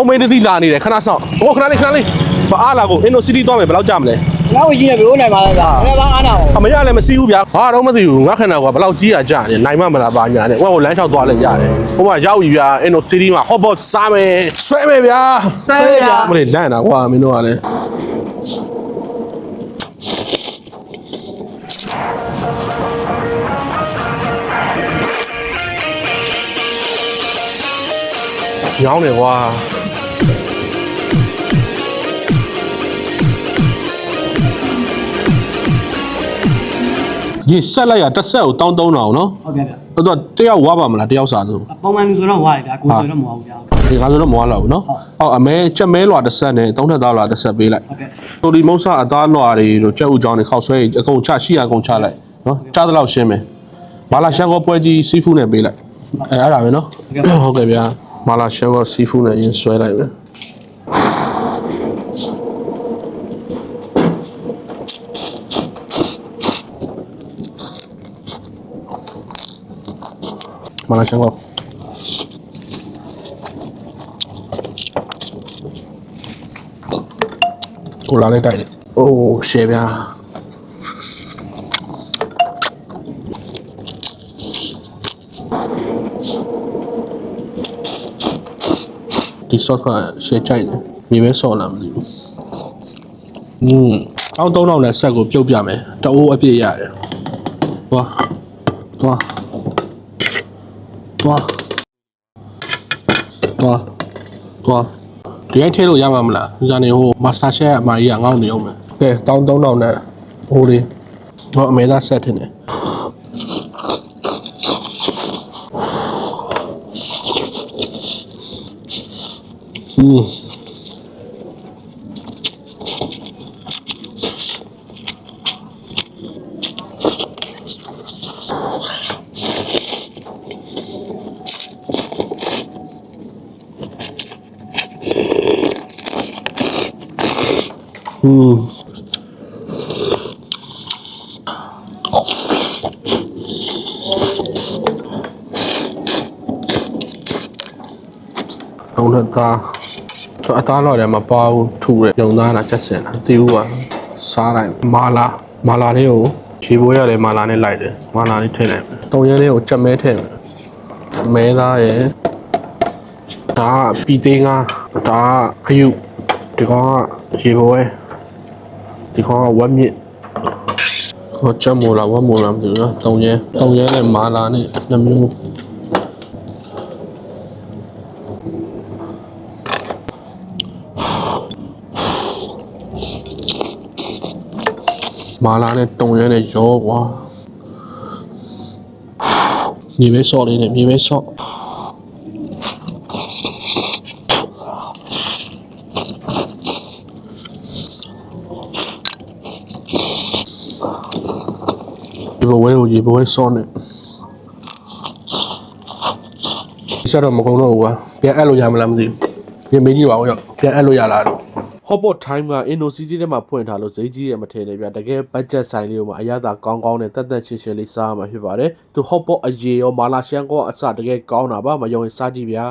သုံးမင်းတစ်သီးလာနေတယ်ခဏဆောင်ဟိုခဏလေးခဏလေးမအားလာဘူးအင်ဒိုစီးတီးသွားမယ်ဘယ်လောက်ကြာမလဲနောက်ဝင်ကြီးနေဘယ်လိုနိုင်ပါလဲဗျာဘယ်ဘာအားနာအမရလည်းမစီးဘူးဗျာဘာတော့မသိဘူးငါခဏကဘယ်လောက်ကြီးရကြာနေနိုင်မမလားပါညာနဲ့ဟိုကလမ်းလျှောက်သွားလဲရတယ်ဟိုကရောက်ပြီဗျာအင်ဒိုစီးတီးမှာဟော့ဘော့စားမယ်ဆွဲမယ်ဗျာမလေးလန့်တာကွာမင်းတို့ကလည်းညောင်းနေကွာ ရေဆက်လိုက်ရတစ်ဆက်ကိုတောင်းတုံးတာအောင်နော်ဟုတ်ကဲ့ဗျာအဲ့တော့တယောက်ဝါပါမလားတယောက်စားသူပုံမှန်လူဆိုတော့ဝါရဗျာကိုဆိုတော့မဟုတ်ဘူးဗျာဒီကားဆိုတော့မဝါလောက်ဘူးနော်ဟောအမဲချက်မဲလွာတစ်ဆက်နဲ့သုံးထက်သားလွာတစ်ဆက်ပေးလိုက်ဟုတ်ကဲ့တိုဒီမုတ်ဆာအသားလွာတွေတို့ကြက်ဥကြောင်းတွေခောက်ဆွဲအကုန်ချရှိရအကုန်ချလိုက်နော်ကြားသလောက်ရှင်းမယ်မာလာရှန်ကောပွဲကြီးစီဖူးနဲ့ပေးလိုက်အဲအဲ့ဒါပဲနော်ဟုတ်ကဲ့ဗျာမာလာရှန်ကောစီဖူးနဲ့ရင်ဆွဲလိုက်မယ် မာလာရှန်ကောကိုလာလိုက်တိုက်တယ်။အိုးရှယ်ဗျာဒီဆော့ကရှယ်ကြိုက်တယ်။မြေပဲဆော့လာမသိဘူး။อืมအောင်း3000နဲ့ဆက်ကိုပြုတ်ပြမယ်။တအိုးအပြည့်ရတယ်။သွားသွား သွားသွားသွားဒီအိုင်းထဲလို့ရမှာမလားဒီကနေဟိုမာစတာရှက်အမကြီးကငေါ့နေအောင်မယ်ကဲတောင်း3000နဲ့ဟိုလေးဟောအမေသားဆက်ထင်တယ်อืม อืมတော့တော့သားတော့အသားတော့လည်းမပါဘူးထူတယ်ညုံသားလားချက်စင်လားတီးဘူးကစားလိုက်မာလာမာလာလေးကိုခြေဘိုးရတယ်မာလာနဲ့လိုက်တယ်မာလာလေးထည့်လိုက်မယ်တုံရဲလေးကိုချက်မဲထည့်မယ်မဲသားရယ်ဒါကပီသေးငါဒါကခရုဒီကောင်ကခြေဘိုးရ ယ်ဒီကောင်ကဝက်မြင့်ဟောချက်မိုလာဝက်မိုလာမသိဘူးနော်တုံရဲတုံရဲနဲ့မာလာနဲ့နှစ်မျိုးမာလာနဲ့တုံရဲနဲ့ရောကွာမြေပဲဆော့လေးနဲ့မြေပဲဆော့ ဒီဘဝဲကိုဒီဘဝဲဆော့နဲ့ဆက်တော့မကုန်တော့ဘူးကွာပြန်အဲ့လို့ရမလားမသိဘူးပြင်မေးကြည့်ပါဦးရောပြန်အဲ့လို့ရလားတော့ Hotpot Time ကအင်ဒိုစီးတီးထဲမှာဖွင့်ထားလို့ဈေးကြီးရမထင်နဲ့ဗျတကယ် budget ဆိုင်လေးကိုမှအရသာကောင်းကောင်းနဲ့တက်တက်ချင်းချင်းလေးစားရမှာဖြစ်ပါတယ်သူ Hotpot အရေရောမာလာရှန်ကောအစတကယ်ကောင်းတာပါမယုံရင်စားကြည့်ဗျာ